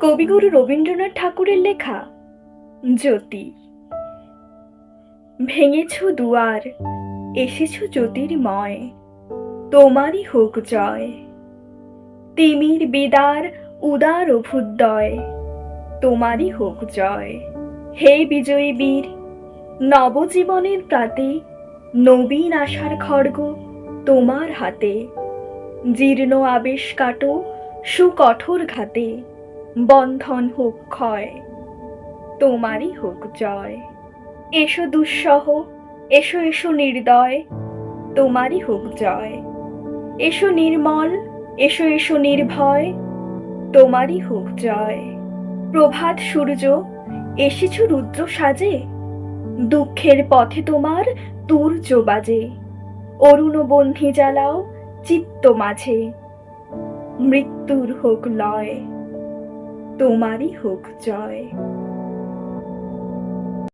কবিগুরু রবীন্দ্রনাথ ঠাকুরের লেখা জ্যোতি। ভেঙেছ দুয়ার, এসেছ জ্যোতির্ময়, তোমারই হোক জয়। তিমির বিদার উদার অভ্যুদয় তোমারই হোক জয়। হে বিজয়ী বীর, নবজীবনের প্রাতে নবীন আশার খড়গ তোমার হাতে। জীর্ণ আবেশ কাটো সুকঠোর ঘাতে বন্ধন হোক ক্ষয়, তোমারই হোক জয়। এসো দুঃসহ, এসো এসো নির্দয়, তোমারই হোক জয়। এসো নির্মল, এসো এসো নির্ভয়, তোমারই হোক জয়। প্রভাত সূর্য, এসেছ রুদ্র সাজে, দুঃখের পথে তোমার তুর্য বাজে। অরুণ বন্ধি জ্বালাও চিত্ত মাঝে। মৃত্যুর হোক লয় তোমারই হোক জয়।